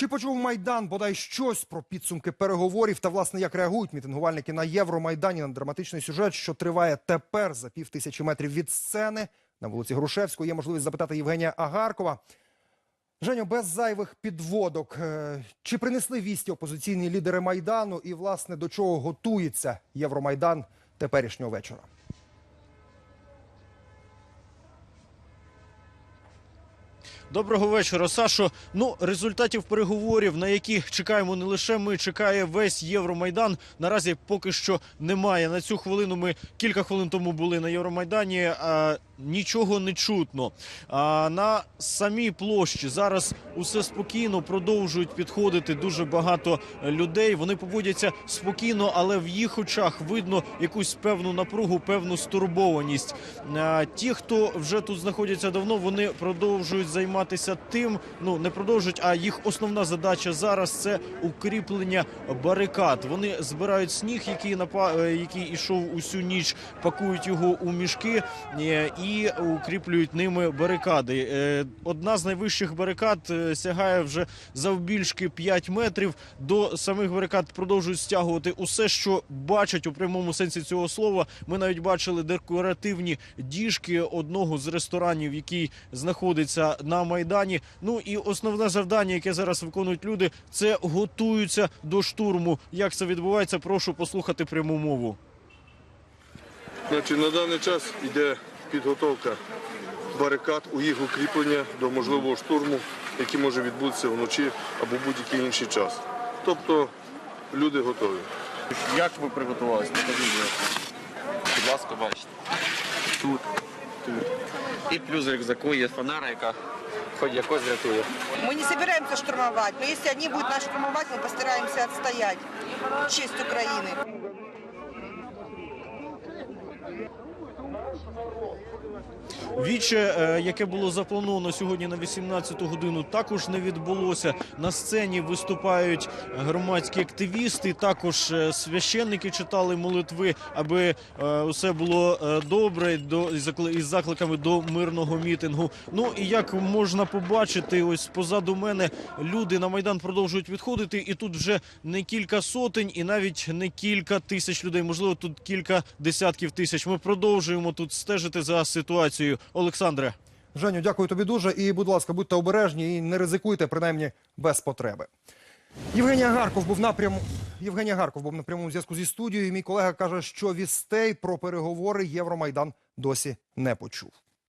Чи почув майдан бодай щось про підсумки переговорів та власне як реагують мітингувальники на Євромайдані на драматичний сюжет, що триває тепер за пів тисячі метрів від сцени на вулиці Грушевського? Є можливість запитати Євгенія Агаркова. Женю, без зайвих підводок. е, Чи принесли вісті опозиційні лідери майдану і власне до чого готується Євромайдан теперішнього вечора? Доброго вечора, Сашо. Ну, результатів переговорів, на які чекаємо не лише ми, чекає весь Євромайдан. Наразі поки що немає. На цю хвилину ми кілька хвилин тому були на Євромайдані. Нічого не чутно. А на самій площі зараз усе спокійно продовжують підходити дуже багато людей. Вони поводяться спокійно, але в їх очах видно якусь певну напругу, певну стурбованість. А, ті, хто вже тут знаходяться давно, вони продовжують займатися тим. Ну не продовжують, а їх основна задача зараз це укріплення барикад. Вони збирають сніг, який напа... е, який ішов усю ніч, пакують його у мішки е, і укріплюють ними барикади. Е, Одна з найвищих барикад е, сягає вже завбільшки 5 метрів. До самих барикад продовжують стягувати усе, що бачать у прямому сенсі цього слова. Ми навіть бачили декоративні діжки одного з ресторанів, який знаходиться на майдані. Ну і основне завдання, яке зараз виконують люди, це готуються до штурму. Як це відбувається? Прошу послухати пряму мову. Значить, на даний час йде підготовка барикад у їх укріплення до можливого штурму, який може відбутися вночі або будь-який інший час. Тобто люди готові. Як ви приготувалися? Покажіть. будь ласка. Будь ласка, бачите. Тут, тут. І плюс в рюкзаку є фанера, яка хоч якось рятує. Мы не собираемся штурмовать, но если они будут нас штурмовать, мы постараемся отстоять честь Украины. Віче, е, яке було заплановано сьогодні на 18 годину, також не відбулося. На сцені виступають громадські активісти. Також е, священники читали молитви, аби е, усе було добре до із закликами до мирного мітингу. Ну і як можна побачити, ось позаду мене люди на майдан продовжують відходити, і тут вже не кілька сотень, і навіть не кілька тисяч людей. Можливо, тут кілька десятків тисяч. Ми продовжуємо тут стежити за ситуацією. Олександре. Женю, дякую тобі дуже. І, будь ласка, будьте обережні і не ризикуйте, принаймні без потреби. Євгенія Гарков був напряму. Євгенія Гарков був на прямому зв'язку зі студією. Мій колега каже, що вістей про переговори Євромайдан досі не почув.